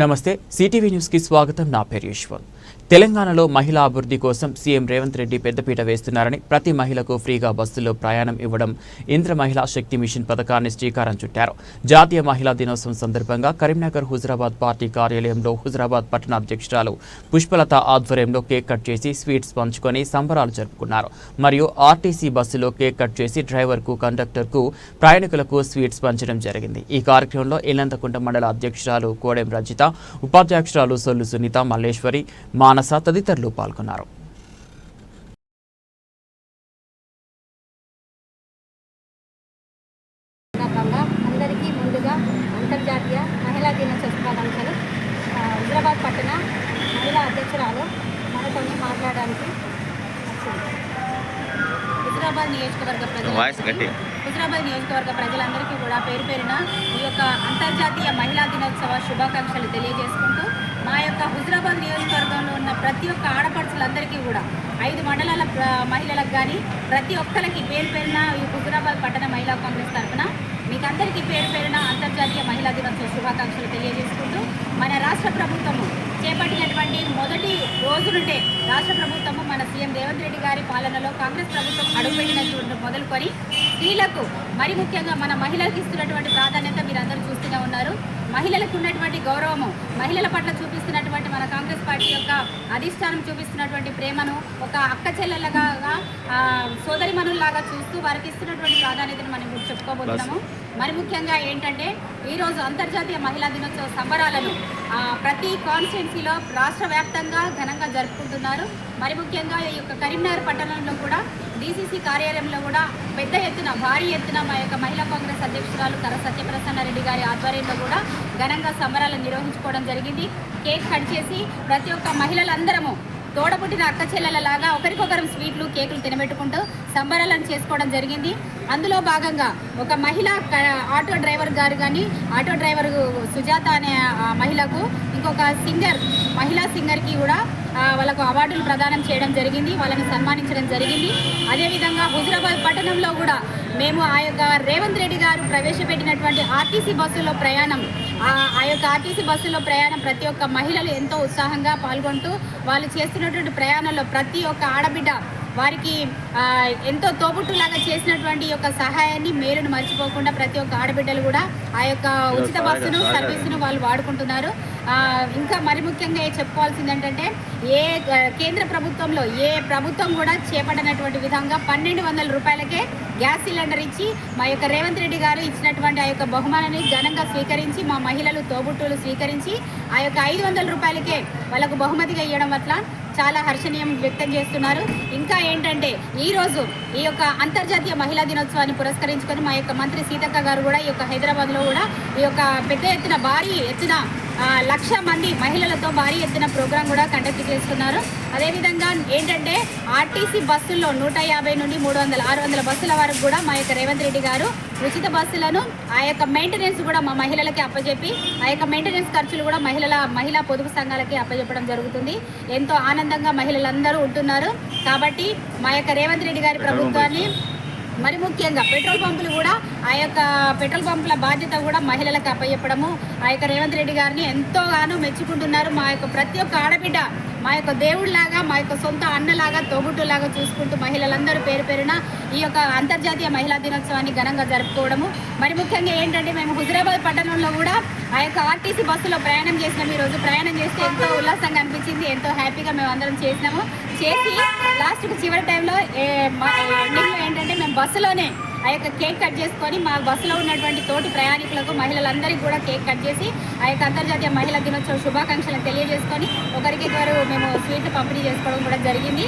నమస్తే సిటీవీ న్యూస్కి స్వాగతం. నా పేరు యశ్వంత్. తెలంగాణలో మహిళా అభివృద్ధి కోసం సీఎం రేవంత్ రెడ్డి పెద్దపీట వేస్తున్నారని ప్రతి మహిళకు ఫ్రీగా బస్సులో ప్రయాణం ఇవ్వడం ఇంద్ర మహిళా శక్తి మిషన్ పథకాన్ని శ్రీకారం చుట్టారు. జాతీయ మహిళా దినోత్సవం సందర్భంగా కరీంనగర్ హుజరాబాద్ పార్టీ కార్యాలయంలో హుజరాబాద్ పట్టణ అధ్యక్షురాలు పుష్పలత ఆధ్వర్యంలో కేక్ కట్ చేసి స్వీట్స్ పంచుకొని సంబరాలు జరుపుకున్నారు. మరియు ఆర్టీసీ బస్సులో కేక్ కట్ చేసి డ్రైవర్కు కండక్టర్కు ప్రయాణికులకు స్వీట్స్ పంచడం జరిగింది. ఈ కార్యక్రమంలో ఇల్లంతకుంట మండల అధ్యక్షురాలు కోడెం రజిత ఉపాధ్యక్షురాలు సొల్లు సునీత మల్లేశ్వరి మానస తదితరులు పాల్గొన్నారు సందర్భంగా అందరికీ ముందుగా అంతర్జాతీయ మహిళా దినోత్సవ శుభాకాంక్షలు ఆ, హైదరాబాద్ పట్టణ మహిళా అధ్యక్షురాలు మనతో మాట్లాడడానికి వచ్చింది. హుజరాబాద్ నియోజకవర్గ ప్రజలు హుజరాబాద్ నియోజకవర్గ ప్రజలందరికీ కూడా పేరు పేరున ఈ యొక్క అంతర్జాతీయ మహిళా దినోత్సవ శుభాకాంక్షలు తెలియజేసుకుంటూ మా యొక్క హుజరాబాద్ నియోజకవర్గంలో ఉన్న ప్రతి ఒక్క ఆడపడుచులందరికీ కూడా ఐదు మండలాల మహిళలకు కానీ ప్రతి ఒక్కరికి పేరు పేరున ఈ హుజరాబాద్ పట్టణ మహిళా కాంగ్రెస్ తరఫున మీకు అందరికీ పేరు పేరున అంతర్జాతీయ మహిళా దినోత్సవ శుభాకాంక్షలు తెలియజేసుకుంటూ మన రాష్ట్ర ప్రభుత్వము చేపట్టినటువంటి మొదటి రోజు నుండే రాష్ట్ర ప్రభుత్వము మన సీఎం రేవంత్ రెడ్డి గారి పాలనలో కాంగ్రెస్ ప్రభుత్వం అడుగుపెట్టినటువంటి మొదలుకొని స్త్రీలకు మరి ముఖ్యంగా మన మహిళలకు ఇస్తున్నటువంటి ప్రాధాన్యత మీరందరూ చూస్తూనే ఉన్నారు. మహిళలకు ఉన్నటువంటి గౌరవము మహిళల పట్ల చూపిస్తున్నటువంటి మన కాంగ్రెస్ పార్టీ యొక్క అధిష్టానం చూపిస్తున్నటువంటి ప్రేమను ఒక అక్క చెల్లెలగా సోదరి మనుల్లాగా చూస్తూ వారికి ఇస్తున్నటువంటి ప్రాధాన్యతను మనం ఇప్పుడు చెప్పుకోబోతున్నాము. మరి ముఖ్యంగా ఏంటంటే ఈరోజు అంతర్జాతీయ మహిళా దినోత్సవ సంబరాలను ప్రతి కాన్స్టిట్యున్సీలో రాష్ట్ర వ్యాప్తంగా ఘనంగా జరుపుకుంటున్నారు. మరి ముఖ్యంగా ఈ యొక్క కరీంనగర్ పట్టణంలో కూడా డీసీసీ కార్యాలయంలో కూడా పెద్ద ఎత్తున భారీ ఎత్తున మా యొక్క మహిళా కాంగ్రెస్ అధ్యక్షురాలు కర సత్యప్రసన్న రెడ్డి గారి ఆధ్వర్యంలో కూడా ఘనంగా సంబరాలను నిర్వహించుకోవడం జరిగింది. కేక్ కట్ చేసి ప్రతి ఒక్క మహిళలందరము తోడపుట్టిన అక్క చెల్లెలలాగా ఒకరికొకరం స్వీట్లు కేకులు తినబెట్టుకుంటూ సంబరాలను చేసుకోవడం జరిగింది. అందులో భాగంగా ఒక మహిళ ఆటో డ్రైవర్ గారు కానీ ఆటో డ్రైవర్ సుజాత అనే మహిళకు ఇంకొక సింగర్ మహిళా సింగర్కి కూడా వాళ్ళకు అవార్డులు ప్రదానం చేయడం జరిగింది వాళ్ళని సన్మానించడం జరిగింది. అదేవిధంగా హుజరాబాద్ పట్టణంలో కూడా మేము ఆ యొక్క రేవంత్ రెడ్డి గారు ప్రవేశపెట్టినటువంటి ఆర్టీసీ బస్సులో ప్రయాణం ఆ యొక్క ఆర్టీసీ బస్సులో ప్రయాణం ప్రతి ఒక్క మహిళలు ఎంతో ఉత్సాహంగా పాల్గొంటూ వాళ్ళు చేస్తున్నటువంటి ప్రయాణంలో ప్రతి ఒక్క ఆడబిడ్డ వారికి ఎంతో తోబుట్టులాగా చేసినటువంటి యొక్క సహాయాన్ని మేలును మర్చిపోకుండా ప్రతి ఒక్క ఆడబిడ్డలు కూడా ఆ యొక్క ఉచిత బస్సును సర్వీసును వాళ్ళు వాడుకుంటున్నారు. ఇంకా మరి ముఖ్యంగా చెప్పుకోవాల్సింది ఏంటంటే ఏ కేంద్ర ప్రభుత్వంలో ఏ ప్రభుత్వం కూడా చేపట్టనటువంటి విధంగా పన్నెండు వందల రూపాయలకే గ్యాస్ సిలిండర్ ఇచ్చి మా యొక్క రేవంత్ రెడ్డి గారు ఇచ్చినటువంటి ఆ యొక్క బహుమానాన్ని ఘనంగా స్వీకరించి మా మహిళలు తోబుట్టులు స్వీకరించి ఆ యొక్క ఐదు వందల రూపాయలకే వాళ్ళకు బహుమతిగా ఇవ్వడం పట్ల చాలా హర్షణీయం వ్యక్తం చేస్తున్నారు. ఇంకా ఏంటంటే ఈరోజు ఈ యొక్క అంతర్జాతీయ మహిళా దినోత్సవాన్ని పురస్కరించుకొని మా యొక్క మంత్రి సీతక్క గారు కూడా ఈ యొక్క హైదరాబాద్లో కూడా ఈ యొక్క పెద్ద ఎత్తున భారీ ఎత్తున లక్ష మంది మహిళలతో భారీ ఎత్తున ప్రోగ్రాం కూడా కండక్ట్ చేస్తున్నారు. అదేవిధంగా ఏంటంటే ఆర్టీసీ బస్సుల్లో నూట యాభై నుండి మూడు వందల ఆరు వందల బస్సుల వరకు కూడా మా యొక్క రేవంత్ రెడ్డి గారు ఉచిత బస్సులను ఆ యొక్క మెయింటెనెన్స్ కూడా మా మహిళలకి అప్పచెప్పి ఆ యొక్క మెయింటెనెన్స్ ఖర్చులు కూడా మహిళల మహిళా పొదుపు సంఘాలకి అప్పచెప్పడం జరుగుతుంది. ఎంతో ఆనందంగా మహిళలందరూ ఉంటున్నారు. కాబట్టి మా యొక్క రేవంత్ రెడ్డి గారి ప్రభుత్వాన్ని మరి ముఖ్యంగా పెట్రోల్ పంపులు కూడా ఆ యొక్క పెట్రోల్ పంపుల బాధ్యత కూడా మహిళలకు అప్పచెప్పడము. ఆ యొక్క రేవంత్ రెడ్డి గారిని ఎంతోగానో మెచ్చుకుంటున్నారు మా యొక్క ప్రతి ఒక్క ఆడబిడ్డ. మా యొక్క దేవుడిలాగా మా యొక్క సొంత అన్నలాగా తోబుట్టులాగా చూసుకుంటూ మహిళలందరూ పేరు పేరున ఈ యొక్క అంతర్జాతీయ మహిళా దినోత్సవాన్ని ఘనంగా జరుపుకోవడము. మరి ముఖ్యంగా ఏంటంటే మేము హుజరాబాద్ పట్టణంలో కూడా ఆ యొక్క ఆర్టీసీ బస్సులో ప్రయాణం చేసినాము ఈ రోజు ప్రయాణం చేస్తే ఎంతో ఉల్లాసంగా అనిపించింది ఎంతో హ్యాపీగా మేము అందరం చేసినాము. చేసి లాస్ట్కి చివరి టైంలో ఎండింగ్లో ఏంటంటే మేము బస్సులోనే ఆ యొక్క కేక్ కట్ చేసుకొని మా బస్సులో ఉన్నటువంటి తోటి ప్రయాణికులకు మహిళలందరికీ కూడా కేక్ కట్ చేసి ఆ యొక్క అంతర్జాతీయ మహిళా దినోత్సవ శుభాకాంక్షలను తెలియజేసుకొని ఒకరికి ఒకరు మేము స్వీట్లు పంపిణీ చేసుకోవడం కూడా జరిగింది.